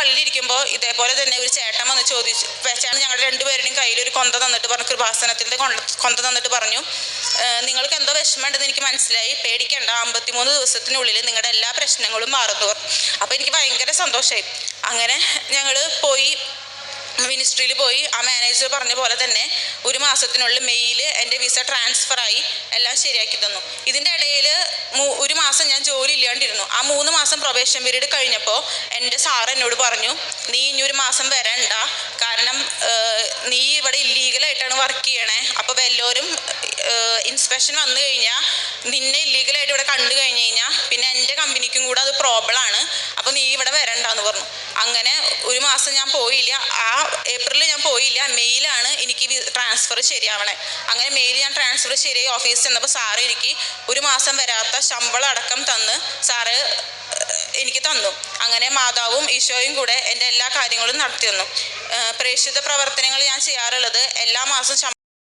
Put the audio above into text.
പള്ളിയിലിരിക്കുമ്പോൾ ഇതേപോലെ തന്നെ ഒരു ചേട്ടൻ വന്ന് ചോദിച്ചു. ചേട്ടൻ ഞങ്ങളുടെ രണ്ടുപേരുടെയും കയ്യിൽ ഒരു കൊന്ത തന്നിട്ട് പറഞ്ഞു കൃപാസനത്തിന്റെ കൊന്ത തന്നിട്ട് പറഞ്ഞു. നിങ്ങൾക്ക് എന്തോ വിഷമമുണ്ടെന്ന് എനിക്ക് മനസ്സിലായി. പേടിക്കണ്ട അമ്പത്തിമൂന്ന് ദിവസത്തിനുള്ളിൽ നിങ്ങളുടെ എല്ലാ പ്രശ്നങ്ങളും മാറുന്നു അപ്പോൾ എനിക്ക് ഭയങ്കര സന്തോഷമായി അങ്ങനെ ഞങ്ങൾ പോയി മിനിസ്ട്രിയിൽ പോയി. ആ മാനേജർ പറഞ്ഞ പോലെ തന്നെ ഒരു മാസത്തിനുള്ളിൽ മെയിൽ എന്റെ വിസ ട്രാൻസ്ഫർ ആയി എല്ലാം ശരിയാക്കി തന്നു. ഇതിന്റെ ഇടയിൽ മാസം ഞാൻ ജോലി ഇല്ലാണ്ടിരുന്നു. ആ മൂന്ന് മാസം പ്രൊബേഷൻ പീരീഡ് കഴിഞ്ഞപ്പോൾ എന്റെ സാർ എന്നോട് പറഞ്ഞു നീ ഇനി ഒരു മാസം വരണ്ട. കാരണം നീ ഇവിടെ ഇല്ലീഗലായിട്ടാണ് വർക്ക് ചെയ്യണേ. അപ്പോൾ വല്ലവരും ഇൻസ്പെക്ഷൻ വന്നു കഴിഞ്ഞാൽ നിന്നെ ഇല്ലീഗലായിട്ട് ഇവിടെ കണ്ടു കഴിഞ്ഞ് കഴിഞ്ഞാൽ പിന്നെ എന്റെ കമ്പനിക്കും കൂടെ അത് പ്രോബ്ലമാണ് അപ്പോൾ നീ ഇവിടെ വരണ്ടെന്ന് പറഞ്ഞു. അങ്ങനെ ഒരു മാസം ഞാൻ പോയില്ല. ആ ഏപ്രിലിൽ ഞാൻ പോയില്ല. മെയിലാണ് എനിക്ക് ട്രാൻസ്ഫർ ശരിയാവണേ. അങ്ങനെ മെയിൽ ഞാൻ ട്രാൻസ്ഫർ ശരിയായി ഓഫീസിൽ ചെന്നപ്പോൾ സാറ് എനിക്ക് ഒരു മാസം വരാത്ത ശമ്പളം അടക്കം തന്ന് സാറ് എനിക്ക് തന്നു. അങ്ങനെ മാതാവും ഈശോയും കൂടെ എന്റെ എല്ലാ കാര്യങ്ങളും നടത്തി തന്നു പ്രേക്ഷിത പ്രവർത്തനങ്ങൾ ഞാൻ ചെയ്യാറുള്ളത് എല്ലാ മാസവും